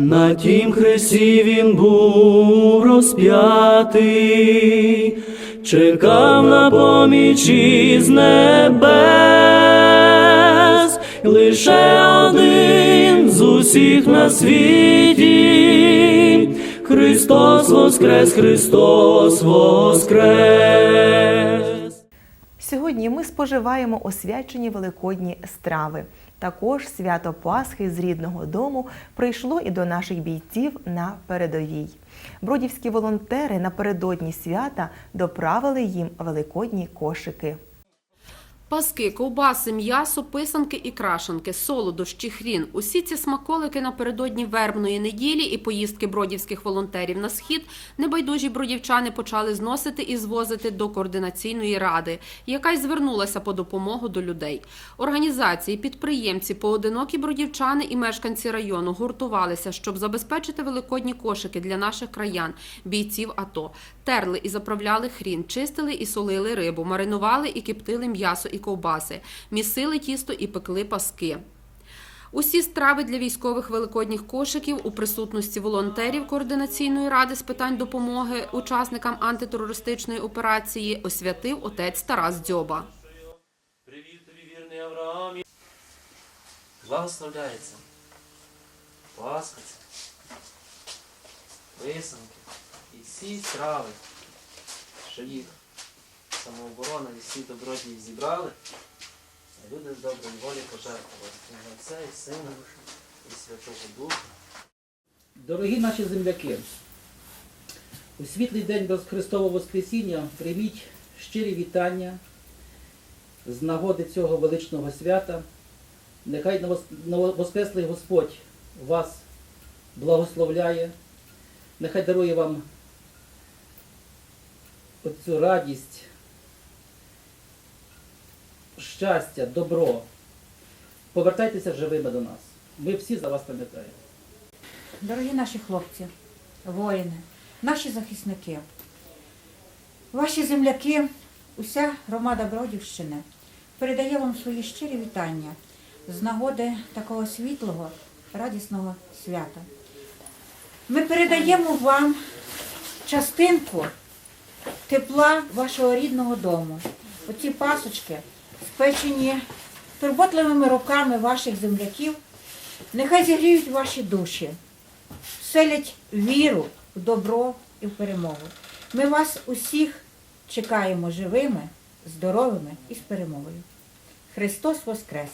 На тім хресті він був розп'ятий, чекав на поміч із небес, лише один з усіх на світі. Христос воскрес, Христос воскрес. Сьогодні ми споживаємо освячені великодні страви. Також свято Пасхи з рідного дому прийшло і до наших бійців на передовій. Бродівські волонтери напередодні свята доправили їм великодні кошики. Паски, ковбаси, м'ясо, писанки і крашанки, солодощі, хрін. Усі ці смаколики напередодні вербної неділі і поїздки бродівських волонтерів на схід небайдужі бродівчани почали зносити і звозити до координаційної ради, яка й звернулася по допомогу до людей. Організації, підприємці, поодинокі бродівчани і мешканці району гуртувалися, щоб забезпечити великодні кошики для наших краян, бійців АТО. Терли і заправляли хрін, чистили і солили рибу, маринували і кіптили м'ясо і ковбаси, місили тісто і пекли паски. Усі страви для військових великодніх кошиків у присутності волонтерів координаційної ради з питань допомоги учасникам антитерористичної операції освятив отець Тарас Дзьоба. Привіт тобі, вірний Авраам. Благословляється. Пасха, писанки і всі страви, що їх самооборона і всі добродії зібрали, люди з доброї волі пожертвували. Ім'я Отця і Сина і Святого Духа. Дорогі наші земляки, у світлий день без Христового Воскресіння прийміть щирі вітання з нагоди цього величного свята. Нехай нововоскреслий Господь вас благословляє, нехай дарує вам оцю радість, щастя, добро. Повертайтеся живими до нас. Ми всі за вас пам'ятаємо. Дорогі наші хлопці, воїни, наші захисники, ваші земляки, уся громада Бродівщини передає вам свої щирі вітання з нагоди такого світлого, радісного свята. Ми передаємо вам частинку тепла вашого рідного дому. Оці пасочки, спечені турботливими руками ваших земляків, нехай зігріють ваші душі вселять віру в добро і в перемогу. Ми вас усіх чекаємо живими, здоровими і з перемогою. Христос Воскрес!